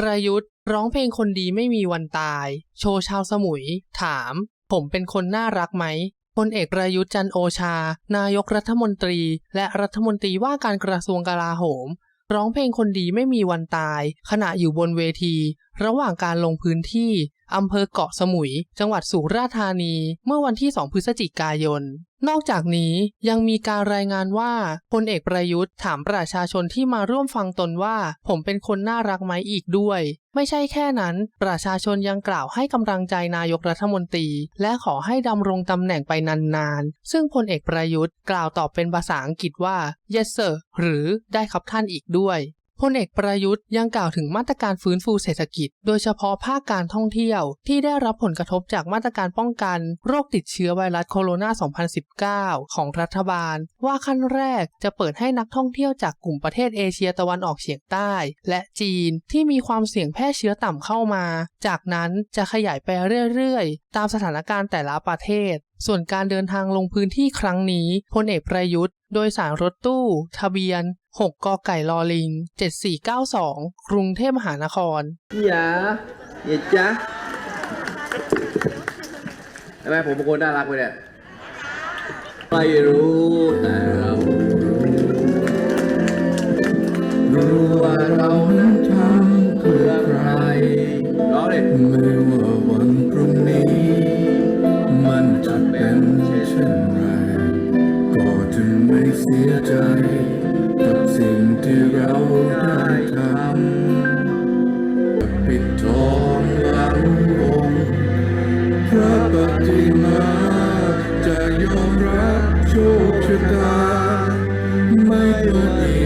ประยุทธ์ ร้องเพลงคนดีไม่มีวันตาย โชว์ชาวสมุย ถาม ผมเป็นคนน่ารักไหมพลเอกประยุทธ์จันโอชา นายกรัฐมนตรี และรัฐมนตรีว่าการกระทรวงกลาโหม ร้องเพลงคนดีไม่มีวันตาย ขณะอยู่บนเวที ระหว่างการลงพื้นที่อำเภอเกาะสมุย จังหวัดสุราษฎร์ธานี เมื่อวันที่ 2 พฤศจิกายน นอกจากนี้ยังมีการรายงานว่าพลเอกประยุทธ์ถามประชาชนที่มาร่วมฟังตนว่า ผมเป็นคนน่ารักไหมอีกด้วย ไม่ใช่แค่นั้น ประชาชนยังกล่าวให้กำลังใจนายกรัฐมนตรี และขอให้ดำรงตำแหน่งไปนานๆ ซึ่งพลเอกประยุทธ์กล่าวตอบเป็นภาษาอังกฤษว่า yes sir หรือได้ครับท่านอีกด้วย พลเอกประยุทธ์ยังกล่าวถึงมาตรการฟื้นฟูเศรษฐกิจ โดยเฉพาะภาคการท่องเที่ยว ที่ได้รับผลกระทบจากมาตรการป้องกัน โรคติดเชื้อไวรัสโคโรนา 2019 ของรัฐบาล ว่าขั้นแรกจะเปิดให้นักท่องเที่ยวจากกลุ่มประเทศเอเชียตะวันออกเฉียงใต้ และจีนที่มีความเสี่ยงแพร่เชื้อต่ำเข้ามา จากนั้นจะขยายไปเรื่อยๆ ตามสถานการณ์แต่ละประเทศส่วนการเดินทางลงพื้นที่ครั้งนี้พลเอกประยุทธ์ โดยสารรถตู้ ทะเบียน 6 กไก่ลอลิง 7492 กรุงเทพมหานครอย่าอย่าจ๊ะทำไมผมเป็นคนน่ารักไปเนี่ยไม่รู้ สียใจ กับสิ่งที่เราได้ทำปิดทองหลังองค์พระปฏิมาจะยอมรับโชคชะตา ไม่โดด